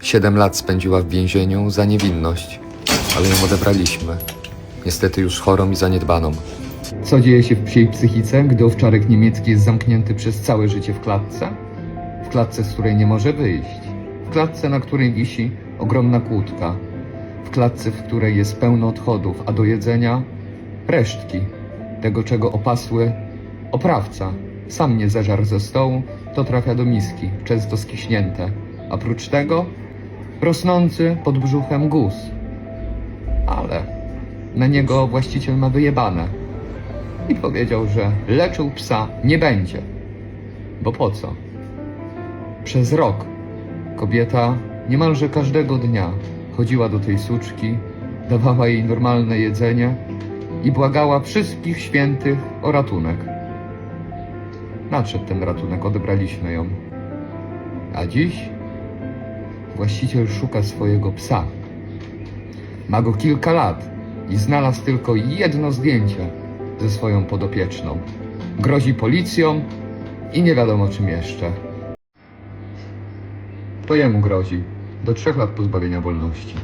Siedem lat spędziła w więzieniu za niewinność, ale ją odebraliśmy. Niestety już chorą i zaniedbaną. Co dzieje się w psiej psychice, gdy owczarek niemiecki jest zamknięty przez całe życie w klatce? W klatce, z której nie może wyjść. W klatce, na której wisi ogromna kłódka. W klatce, w której jest pełno odchodów, a do jedzenia resztki tego, czego opasły oprawca. Sam nie zeżarł ze stołu, to trafia do miski, często skiśnięte. A prócz tego rosnący pod brzuchem guz. Ale na niego właściciel ma wyjebane i powiedział, że leczył psa nie będzie. Bo po co? Przez rok kobieta niemalże każdego dnia chodziła do tej suczki, dawała jej normalne jedzenie i błagała wszystkich świętych o ratunek. Nadszedł ten ratunek, odebraliśmy ją. A dziś właściciel szuka swojego psa. Ma go kilka lat i znalazł tylko jedno zdjęcie ze swoją podopieczną. Grozi policją i nie wiadomo czym jeszcze. To jemu grozi do trzech lat pozbawienia wolności.